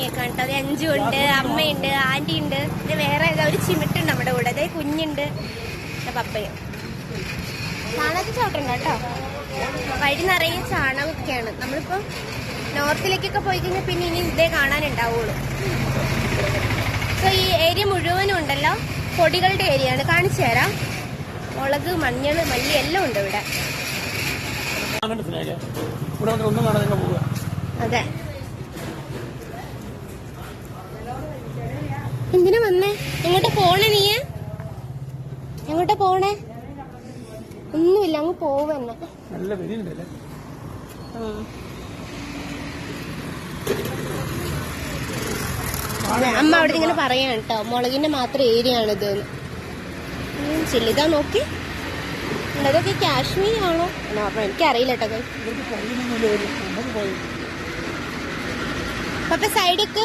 ഇറങ്ങിയേക്കാണ് കേട്ടോ അത് അഞ്ചു ഉണ്ട് അമ്മയുണ്ട് ആന്റി ഉണ്ട്. ഇത് വേറെ ഒരു ചിമിട്ടുണ്ട് നമ്മുടെ കൂടെ. അതേ കുഞ്ഞുണ്ട്. പപ്പയും. ചാണകത്തിൽ ചവിട്ടുണ്ട് കേട്ടോ. വഴി നിറയെ ചാണകമൊക്കെയാണ്. നമ്മളിപ്പോ നോർത്തിലേക്കൊക്കെ പോയി കഴിഞ്ഞാൽ പിന്നെ ഇനി ഇതേ കാണാനുണ്ടാവുള്ളൂ. സോ ഈ ഏരിയ മുഴുവനും ഉണ്ടല്ലോ? പൊടികളുടെ ഏരിയ ആണ് കാണിച്ചു തരാം. മുളക് മഞ്ഞൾ മല്ലി എല്ലാം ഉണ്ട് ഇവിടെ. കാണണ്ട എന്തിനാ വന്നേ? എങ്ങോട്ടാ പോണേ നീ? എങ്ങോട്ടാ പോണേ? ഒന്നുമില്ല അങ്ങ് പോവന്നെ നല്ല വെരിയുണ്ടല്ലേ അമ്മ അവിടെ ഇങ്ങനെ പറയാണ് കേട്ടോ മുളകിന്റെ മാത്രം ഏരിയ ആണിത്. ചില്ലിതാ നോക്കി. അതൊക്കെ കാശ്മീർ ആണോ? നോക്കണം എനിക്കറിയില്ല കേട്ടോ പപ്പ സൈഡിക്ക്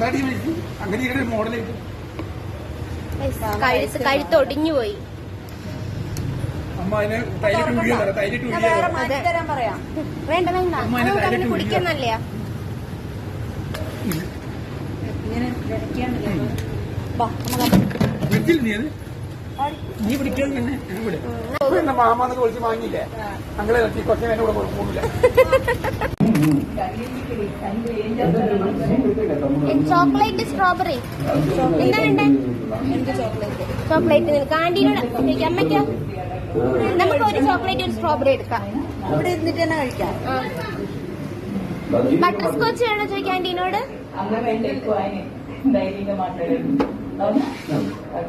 ബാ നമുക്ക് വിളിച്ചില്ല നീ പിടിക്കാൻ മാമാന്നൊക്കെ വിളിച്ച് വാങ്ങിയില്ലേ? അങ്ങനെ കുറച്ച് നേരം കൂടെ കൊടുക്കൂല ചോക്ലേറ്റ് സ്ട്രോബെറി. എന്താ വേണ്ടേ? ചോക്ലേറ്റ്? കാന്റീനോട് അമ്മയ്ക്കോ നമുക്ക് ഒരു ചോക്ലേറ്റ് ഒരു സ്ട്രോബെറി എടുക്കാം. ഇവിടെ ഇരുന്നിട്ട് തന്നെ കഴിക്കാം. ബട്ടർ സ്കോച്ച് വേണോ ചോദിക്കാൻ ക്യാന്റീനോട്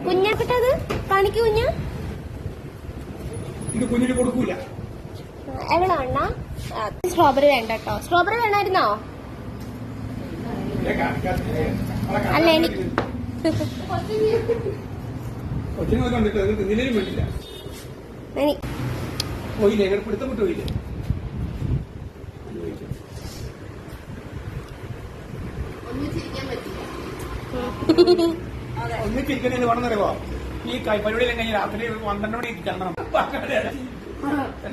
കുഞ്ഞാക്കിട്ടത്? കാണിക്ക് കുഞ്ഞു. കൊടുക്കൂല. എവിടെ അണ്ണ? സ്ട്രോബെറി വേണ്ട കേട്ടോ സ്ട്രോബെറി വേണമായിരുന്നോ അല്ല എനിക്ക് ഒന്നിച്ചിരിക്കണേന്ന് വേണമെന്നറിയോ ഈ പരിപാടിയെല്ലാം കഴിഞ്ഞ് രാത്രി പന്ത്രണ്ട് മണി ചെല്ലണം